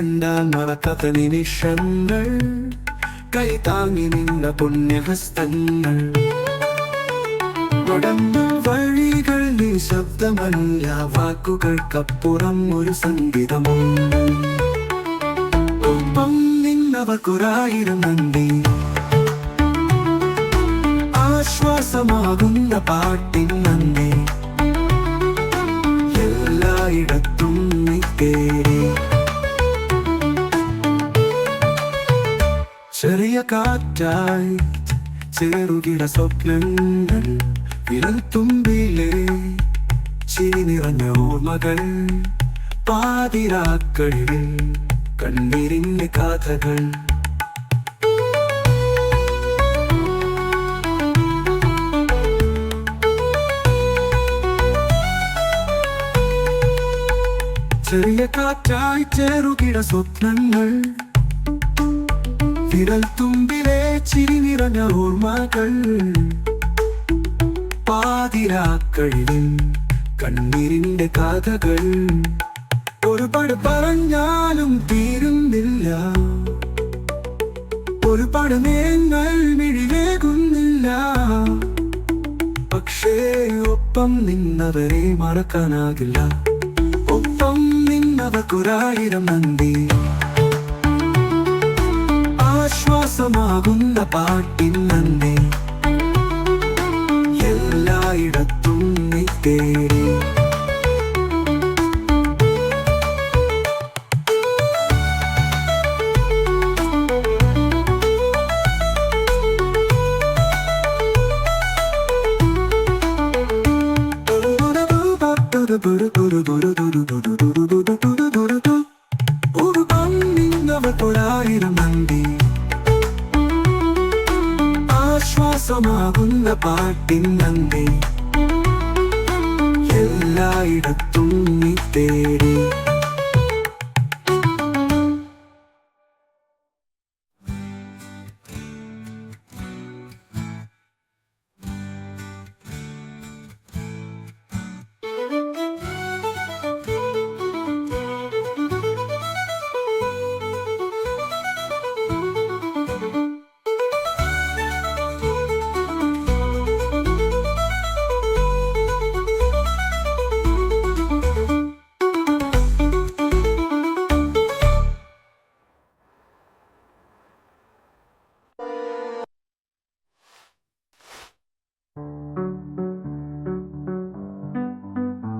മറക്കാത്ത നിമിഷങ്ങൾ കൈ താങ്ങി നിന്ന പുണ്യഹസ്തങ്ങൾ. വഴികൾ നിശബ്ദമല്ല വാക്കുകൾക്കപ്പുറം ഒരു സംഗീതമുണ്ട്. ഒപ്പം നിന്നവർക്കൊരായിരം നന്ദി. ആശ്വാസമാകുന്ന പാട്ടിൻ നന്ദി. എല്ലായിടത്തും നീ ചെറിയ കാറ്റായി ചെറുകിട സ്വപ്നങ്ങൾ വിരൽ തുമ്പിലെ ചിരി നിറഞ്ഞ ഓർമ്മകൾ പാതിരാക്കളിൽ കണ്ണീരിന്റെ കഥകൾ. ചെറിയ കാറ്റായി ചെറുകിട സ്വപ്നങ്ങൾ വിരൽ തുമ്പിലെ ചിരി നിറഞ്ഞ ഓർമ്മകൾ. പാതിരാക്കളിൽ കണ്ണീരിന്റെ കഥകൾ. ഒരുപാട് പറഞ്ഞാലും തീരുന്നില്ല. ഒരുപാട് നേങ്ങൾ മിഴിവേകുന്നില്ല. പക്ഷേ ഒപ്പം നിന്നവരെ മറക്കാനാകില്ല. ഒപ്പം നിന്നവർക്കൊരായിരം നന്ദി. ആശ്വാസമാകുന്ന പാട്ടിൻ നന്ദി എല്ലായിടത്തും നീ തേടി നിന്നവർക്കൊരായിരം ആശ്വാസമാകുന്ന പാട്ടിൻ നന്ദി. എല്ലായിടത്തും നീ തേടി.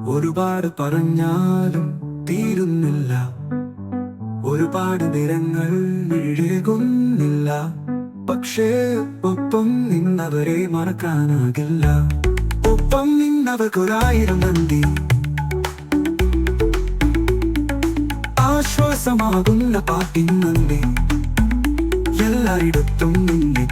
ഒരുപാട് പറഞ്ഞാലും തീരുന്നില്ല. ഒരുപാട് നിരങ്ങൾ വിഴുകുന്നില്ല. പക്ഷേ ഒപ്പം നിന്നവരെ മറക്കാനാകില്ല. ഒപ്പം നിന്നവർക്കൊരായിരം നന്ദി. ആശ്വാസമാകുന്ന പാട്ടിൻ നന്ദി. എല്ലായിടത്തും നിന്നെ